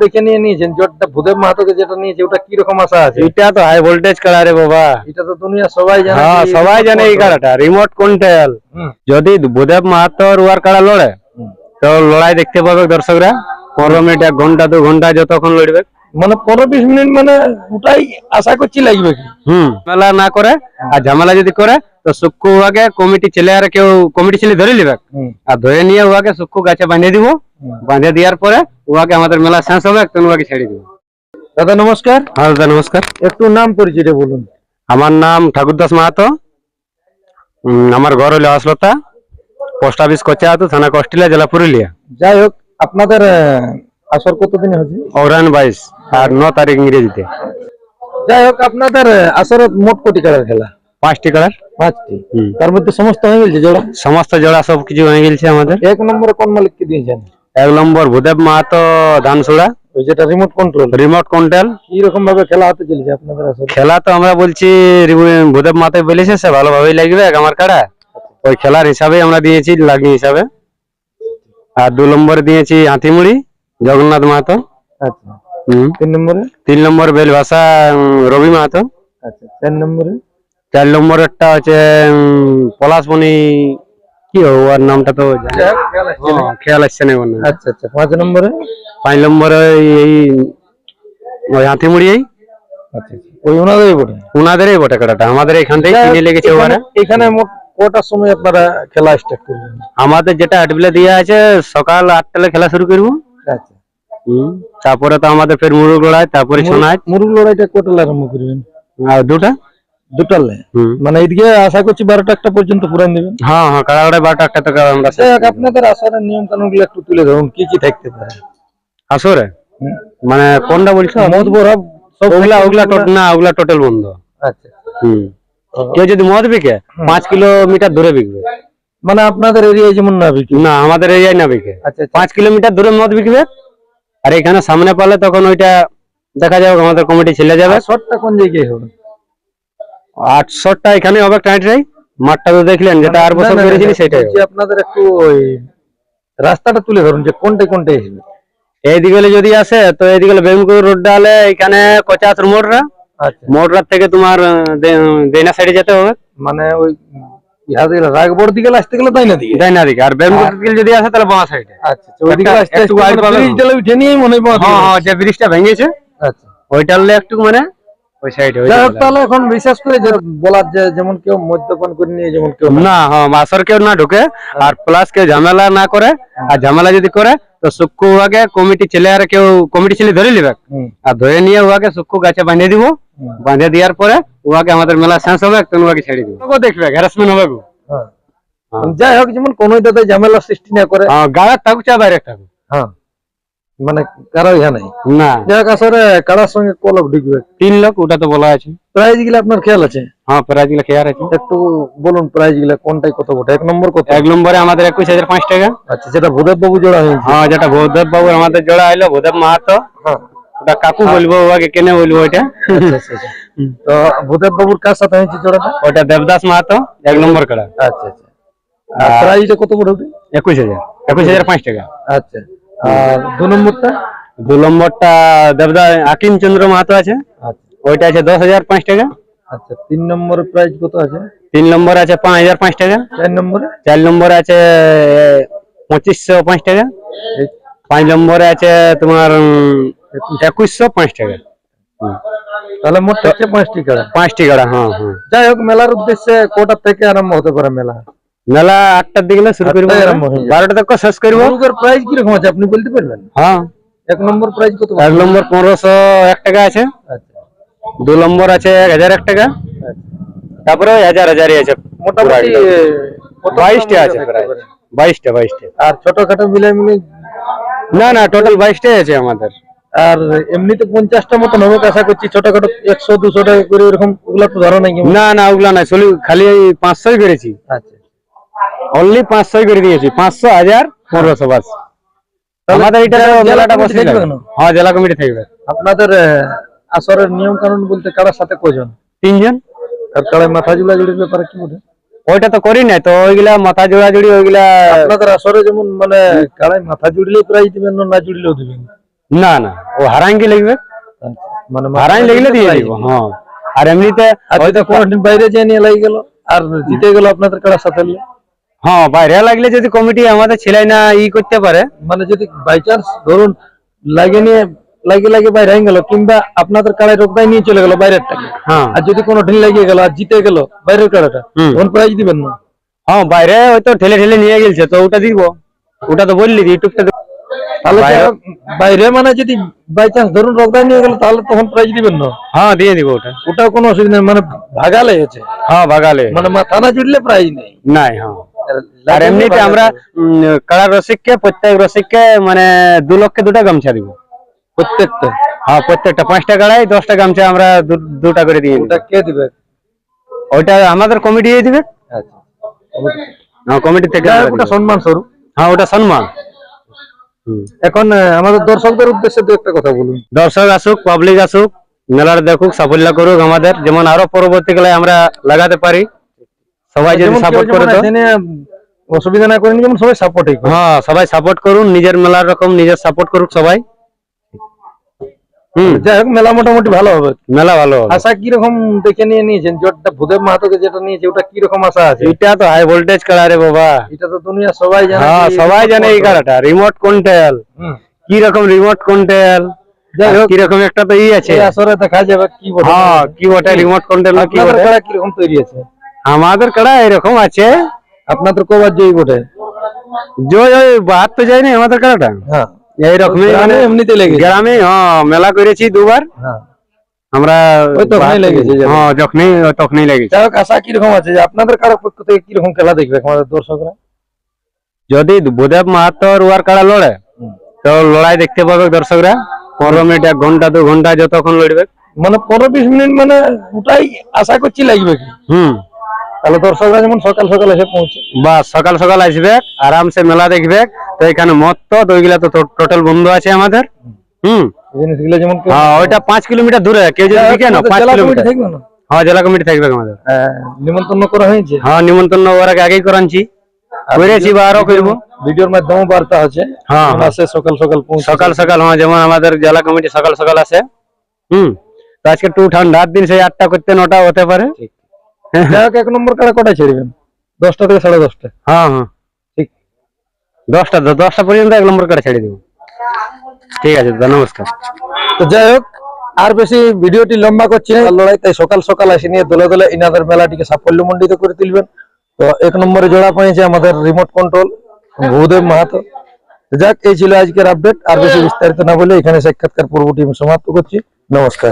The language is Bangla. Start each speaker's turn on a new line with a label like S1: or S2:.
S1: দেখে নিয়ে নিয়েছেন যেটা ভূদেব মাহাতোকে যেটা নিয়েছে ওটা কি রকম আশা আছে?
S2: এটা তো হাই ভোল্টেজ কাড়া রে বাবা।
S1: এটা তো দুনিয়া সবাই জানে
S2: হ্যাঁ সবাই জানে এই কাড়াটা রিমোট কন্ট্রোল যদি ভূদেব মাহাতোর উয়ার কাড়া লড়ে তো লড়াই দেখতে পাবে দর্শকরা। পনেরো মিনিট এক ঘণ্টা দু ঘণ্টা যতক্ষণ লড়বে।
S1: মানে পনেরো বিশ মিনিট মানে ওটাই আশা করছি লাগবে কি?
S2: হুম। মেলা না করে আর ঝামেলা যদি করে তো সুক্কু উহাকে কমিটি ছেলে আর কেউ কমিটি ছেলে ধরে নিবে
S1: হুম।
S2: আর ধরে নিয়ে উহাকে সুক্কু গাছে বাঁধিয়ে দিব
S1: হুম।
S2: বাঁধিয়ে দেওয়ার পরে উহাকে আমাদের মেলা শেষ হবে তখন উহাকে ছেড়ে দিব
S1: দাদা নমস্কার
S2: হ্যাঁ দাদা নমস্কার
S1: একটু নাম পরিচয়টা বলুন
S2: আমার নাম ঠাকুরদাস মাহাতো উম, আমার ঘর হলো আসলতা পোস্ট অফিস কচাহাতু থানা কষ্টিলা জেলা পুরুলিয়া
S1: যাই হোক আপনাদের আহ, আসর কতদিনে হচ্ছে
S2: অগ্রায়ণ বাইশ আর ন তারিখ ইংরেজিতে
S1: যাই হোক আপনাদের আহ, আসরে মোট কোটি কাটার খেলা
S2: পাঁচটি কালার
S1: পাঁচটি। তার মধ্যে সমস্ত হয়ে গেছে জোড়া?
S2: সমস্ত জোড়া সব কিছু হয়ে গেছে আমাদের।
S1: এক নম্বরে কোন মালিককে দিয়েছেন?
S2: এক নম্বর ভূদেব মাহাতো ধানসুড়া।
S1: ওই যেটা রিমোট কন্ট্রোল
S2: রিমোট কন্ট্রোল
S1: কি রকম ভাবে খেলা হতে চলেছে আপনাদের
S2: খেলা তো আমরা বলছি ভূদেব বলেছে সে ভালোভাবেই লাগবে আমার কাড়া। ওই খেলার হিসাবে আমরা দিয়েছি লাগনি হিসাবে। আর দু নম্বরে দিয়েছি হাতিমুড়ি জগন্নাথ মাহাতো।
S1: আচ্ছা। তিন নম্বরে?
S2: তিন নম্বর বেলভাষা রবি মাহাতো।
S1: আচ্ছা চার নম্বরে?
S2: চার নম্বরেরটা হচ্ছে উম, পলাশমণি কি ওর নামটা তো খেয়াল আসছে না
S1: আচ্ছা আচ্ছা পাঁচ নম্বরে?
S2: পাঁচ নম্বরে এই- ওই হাতিমুড়ি এই
S1: আচ্ছা আচ্ছা। ওই ওনাদেরই বটে?
S2: বটে কাটাটা। আমাদের এখান থেকে কিনে লেগেছে
S1: এখানে- মোট কটার সময় আপনারা খেলা স্টার্ট করবেন?
S2: আমাদের যেটা আটবিলে দিয়ে আছে সকাল আটটালে খেলা শুরু করব।
S1: আচ্ছা
S2: তারপরে তো আমাদের ফের মুরুগ লড়াই তারপরে সোনাই।
S1: মুরুগ লড়াইটা কোটালে আরম্ভ করবেন?
S2: আর দুটা?
S1: দুটালে। মানে এদিকে আশা করছি বারোটা একটা পর্যন্ত পুরান দেবেন।
S2: হ্যাঁ হ্যাঁ কাড়া বারোটা একটা থেকে আমরা
S1: আপনাদের আসরের নিয়ম কানুনগুলো একটু তুলে ধরুন কি কি থাকতে পারে?
S2: আসরে? মানে কোনটা বলছো
S1: মদ বরফ
S2: ওগুলা ওগুলা না ওগুলা টোটাল বন্ধ।
S1: আচ্ছা।
S2: হুম। কেউ যদি মদ বিকে পাঁচ কিলোমিটার দূরে বিকবে।
S1: মানে আপনাদের এরিয়ায় যেমন না বিক্রি
S2: না আমাদের এরিয়ায় না বিকে।
S1: আচ্ছা আচ্ছা।
S2: পাঁচ কিলোমিটার দূরে মদ বিকবে আর এখানে সামনে পালে তখন ওইটা দেখা যাবে আমাদের কমিটি ছেলে যাবে।
S1: শর্টটা কোন জায়গায় হবে?
S2: আটশোটা এখানে হবে মাঠটা তো দেখলেন যেটা আর বছর করেছিলি সেটাই
S1: আপনাদের একটু ওই রাস্তাটা তুলে ধরুন যে কোনটা কোনটা আসবে
S2: এইদিকে যদি আসে তো এইদিকে বেমকুর রোড ডালে এখানে কচাস মোড়রা।
S1: আচ্ছা।
S2: মোড়রার থেকে তোমার দেনা সাইডে যেতে হবে।
S1: মানে ওই দিকে রাগবড় দিকে আসতে গেলে তাই না দিকে।
S2: আর বেমকুর দিকে যদি আসে তাহলে বাঁ সাইডে
S1: আচ্ছা আচ্ছা, ওইদিকে আসতে
S2: একটু
S1: আসতে
S2: আগে
S1: মানে ব্রিজটা উঠে নিয়েই মনে হয়
S2: হ্যাঁ হ্যাঁ যে ব্রিজটা ভেঙেছে
S1: আচ্ছা।
S2: ওইটালে একটু মানে ওই সাইডে
S1: তাহলে এখন বিশেষ করে যে বলার যে যেমন কেউ মদ্যপান করে নিয়ে যেমন কেউ
S2: না। হ্যাঁ মাসর কেউ না ঢুকে। আর প্লাস কেউ ঝামেলা না করে। আর ঝামেলা যদি করে তো সুক্কু উহাকে কমিটি ছেলে আর কেউ কমিটি ছেলে ধরে নিবে। আর ধরে নিয়ে উহাকে সুক্কু গাছে দিব।
S1: হুম,
S2: বাঁধিয়ে দেওয়ার পরে উহাকে আমাদের মেলা শেষ হবে তখন উহাকে ছেড়ে দিব। ও দেখবে হ্যারাসমেন্ট হবে।
S1: হ্যাঁ।
S2: হ্যাঁ।
S1: যাই হোক যেমন কোন দাদা ঝামেলা সৃষ্টি না করে।
S2: হ্যাঁ গাড়ার থাকুক চা বাইরে থাকুক।
S1: হ্যাঁ। মানে কারও ইহা নাই।
S2: না।
S1: যাই হোক আসলে কারার সঙ্গে কলক ঢুকবে
S2: তিন লোক ওটা তো বলা আছে।
S1: প্রাইজগুলো আপনার খেয়াল আছে?
S2: হ্যাঁ প্রাইজগুলো খেয়ার আছে।
S1: একটু বলুন প্রাইজগুলা কোনটাই কত বটে? এক নম্বর কত?
S2: এক নম্বরে আমাদের একুশ হাজার পাঁচ টাকা।
S1: আচ্ছা যেটা ভূদেব বাবু জোড়া হয়েছে।
S2: হ্যাঁ যেটা ভূদেব বাবু আমাদের জোড়া আইলো ভূদেব মাহাতো।
S1: হ্যাঁ।
S2: ওটা কাকু বলব ওকে কেনে বলব ওইটা।
S1: আচ্ছা, আচ্ছা, আচ্ছা। তো ভূদেব বাবুর কার সাথে হয়েছে জোড়াটা?
S2: ওটা দেবদাস মাহাতো এক নম্বর কাড়া
S1: আচ্ছা আচ্ছা। প্রাইজটা কত বড় ওটা
S2: একুশ হাজার একুশ হাজার পাঁচ টাকা।
S1: আচ্ছা। আর দু নম্বরটা?
S2: দু নম্বরটা দেবদা আকিম চন্দ্র মাহাতো আছে।
S1: আচ্ছা।
S2: ওইটা আছে দশ হাজার পাঁচ টাকা।
S1: আচ্ছা তিন নম্বর প্রাইজ কত আছে?
S2: তিন নম্বর আছে পাঁচ হাজার পাঁচ টাকা।
S1: চার নম্বরে?
S2: চার নম্বর আছে পঁচিশশো পাঁচ টাকা। পাঁচ নম্বরে আছে তোমার একুশশো পাঁচ টাকা।
S1: তাহলে মোট হচ্ছে পাঁচটি কাড়া।
S2: পাঁচটি গাড়া হ্যাঁ হ্যাঁ।
S1: যাই হোক মেলার উদ্দেশ্যে কোটার থেকে আরম্ভ হতে পারে মেলা।
S2: মেলা আটটার দিকে শুরু করব। বারোটা তক শেষ করব।
S1: প্রাইস কীরকম আছে আপনি বলতে পারবেন?
S2: হ্যাঁ।
S1: এক নম্বর প্রাইস কত
S2: এক নম্বর পনেরোশো এক টাকা আছে।
S1: আচ্ছা।
S2: দু নম্বর আছে এক হাজার এক টাকা।
S1: আচ্ছা।
S2: তারপরে হাজার হাজারই আছে
S1: মোটামুটি
S2: বাইশটা আছে প্রায়। বাইশটা বাইশটা।
S1: আর ছোটখাটো মিলাই মিলে?
S2: না না টোটাল বাইশটাই আছে আমাদের।
S1: আর এমনিতে পঞ্চাশটা মতন হবে আশা করছি ছোটখাটো একশো দুশো টাকা করে এরকম ওগুলা তো ধরো নাই
S2: না না ওগুলা নাই চলি খালি পাঁচশোই করেছি।
S1: আচ্ছা।
S2: অনলি পাঁচশোই করে দিয়েছি পাঁচশো হাজার পনেরোশো বাস। আমাদের এটা মেলাটা বসে
S1: থাকবে
S2: হ্যাঁ জেলা কমিটি থাকবে।
S1: আপনাদের আসরের নিয়ম কানুন বলতে কারার সাথে কজন
S2: তিনজন।
S1: আর কারায় মাথা জুলা জুড়ির ব্যাপারে কি বলে?
S2: ওইটা তো করি নাই তো ওইগুলা মাথা জোড়া জুড়ি ওইগুলা
S1: আপনাদের আসরে যেমন মানে কারায় মাথা জুড়লেই প্রাইজ দিবেন না না জুড়লেও দিবেন?
S2: না না ও হারাঙ্গি লাগবে
S1: মানে
S2: হারাই লাগলে দিয়ে দিব হ্যাঁ। আর এমনিতে
S1: যদি কোনোদিন বাইরে যেয়ে নিয়ে লাগে গেল আর জিতে গেল আপনাদের কাড়ার সাথে?
S2: হ্যাঁ বাইরে লাগলে যদি কমিটি আমাদের ছেলে না ই করতে পারে।
S1: মানে যদি বাই চান্স ধরুন লাগে নিয়ে লাগে লাগে বাইরে গেল কিংবা আপনাদের কাড়ায় রোগদায় নিয়ে চলে গেল বাইরের টাকা
S2: হ্যাঁ।
S1: আর যদি কোনো ঢিল লাগিয়ে গেল আর জিতে গেল বাইরের কাড়াটা। তখন প্রাইজ দিবেন না।
S2: হ্যাঁ বাইরে হয়তো ঠেলে ঠেলে নিয়ে গেছে তো ওটা দিব। ওটা তো বললি ইউটিউবটা
S1: তাহলে
S2: বাইরে-
S1: মানে যদি বাই চান্স ধরুন রোগদায় নিয়ে গেল তাহলে তখন প্রাইজ দিবেন না।
S2: হ্যাঁ দিয়ে দিব ওটা।
S1: ওটাও কোনো অসুবিধা নেই মানে ভাগালে হয়েছে
S2: হ্যাঁ বাগালে
S1: মানে মাথা না জুড়লে প্রাইজ নেই।
S2: নাই হ্যাঁ। আর এমনিতে আমরা কাড়া রসিককে প্রত্যেক রসিককে মানে দু লক্ষে দুটা গামছা দিব।
S1: প্রত্যেকটা?
S2: হ্যাঁ প্রত্যেকটা। পাঁচটা কাড়াই দশটা গামছা আমরা দুটা করে দিয়ে
S1: কে দিবে?
S2: ওইটা আমাদের কমিটি দিবে।
S1: আচ্ছা।
S2: হ্যাঁ কমিটি থেকে
S1: ওটা। সম্মান স্বরূপ।
S2: হ্যাঁ ওটা সম্মান।
S1: এখন আমাদের দর্শকদের উদ্দেশ্যে দু একটা কথা বলুন।
S2: দর্শক আসুক পাবলিক আসুক মেলার দেখুক সাফল্য করুক আমাদের। যেমন আরও পরবর্তীকালে আমরা লাগাতে পারি। সবাই যদি সাপোর্ট করে তো
S1: অসুবিধা না করেন যেমন সবাই সাপোর্টই
S2: হ্যাঁ সবাই সাপোর্ট করুন নিজের মেলার রকম নিজের সাপোর্ট করুক সবাই। হুম।
S1: যাই হোক মেলা মোটামুটি ভালো হবে।
S2: মেলা ভালো হবে।
S1: আশা কীরকম দেখে নিয়ে নিয়েছেন? জোরটা ভূদেব মাহাতোকে যেটা নিয়েছে ওটা কীরকম আশা আছে?
S2: এটা তো হাই ভোল্টেজ কাড়া রে বাবা।
S1: এটা তো দুনিয়া সবাই জানে
S2: হ্যাঁ সবাই জানে এই কাড়াটা রিমোট কন্ট্রোল। কি রকম রিমোট কন্ট্রোল
S1: যাই হোক
S2: কি রকম একটা তো ই আছে।
S1: আসরে দেখা যাবে কি
S2: হ্যাঁ কি ওটা রিমোট কন্ট্রোল কি ওটা
S1: কাড়া তৈরি আছে?
S2: আমাদের কাড়া এরকম আছে।
S1: আপনাদের কবার জয়ী বটে?
S2: জয় ওই বাদ তো যায়নি আমাদের কাড়াটা?
S1: হ্যাঁ।
S2: এইরকমই মানে
S1: এমনিতে লেগেছে।
S2: গ্রামে হ্যাঁ মেলা করেছি দুবার।
S1: হ্যাঁ।
S2: আমরা হ্যাঁ যখনই তখনই লেগেছে।
S1: যাই হোক আশা কীরকম আছে? যে আপনাদের কারও পক্ষ থেকে কীরকম খেলা দেখবে আমাদের দর্শকরা?
S2: যদি বুধেব মাহাতর ওয়ার কাড়া লড়ে। তো লড়াই দেখতে পাবে দর্শকরা। পনেরো মিনিট এক ঘণ্টা দু ঘণ্টা যতক্ষণ লড়বে।
S1: মানে পনেরো বিশ মিনিট মানে ওটাই আশা করছি লাগবে। কি
S2: হুম।
S1: তাহলে দর্শকরা যেমন সকাল সকাল এসে পৌঁছে
S2: বা সকাল সকাল আসবে আরামসে মেলা দেখবে। তো এখানে তো ওইগুলা তো টোটাল বন্ধ আছে আমাদের। হুম।
S1: জিনিসগুলো যেমন
S2: হ্যাঁ ওইটা পাঁচ কিলোমিটার দূরে কেউ যদি দিকে না পাঁচ কিলোমিটার।
S1: থাকবে না?
S2: হ্যাঁ জেলা কমিটি থাকবে আমাদের।
S1: হ্যাঁ, নিমন্ত্রণ করা হয়েছে।
S2: হ্যাঁ নিমন্ত্রণ ওর আগে আগেই করাচ্ছি করেছি বা আরও করব
S1: ভিডিওর মাধ্যমে বার্তা আছে।
S2: হ্যাঁ,
S1: আসে সকাল সকাল
S2: সকাল সকাল হ্যাঁ যেমন আমাদের জেলা কমিটি সকাল সকাল আসে। হুম। আজকে টু ঠান্ডার দিন সেই আটটা করতে নটা হতে পারে।
S1: যাই হোক এক নম্বর কারা কটায় ছেড়বেন দশটা থেকে সাড়ে দশটা
S2: হ্যাঁ হ্যাঁ।
S1: ঠিক।
S2: দশটা দশটা পর্যন্ত এক নম্বর করে ছেড়ে দিব। ঠিক আছে দাদা নমস্কার।
S1: তো যাই হোক আর বেশি ভিডিওটি লম্বা করছি না লড়াই তাই সকাল সকাল এসে নিয়ে দলে দলে ইনাদের মেলাটিকে সাফল্যমণ্ডিত করে তুলবেন। তো এক নম্বরে জোড়া পেয়েছে আমাদের রিমোট কন্ট্রোল ভূদেব মাহাতো যাক এই ছিল আজকের আপডেট আর বেশি বিস্তারিত না বলে এখানে সাক্ষাৎকার পূর্বটি আমি সমাপ্ত করছি। নমস্কার।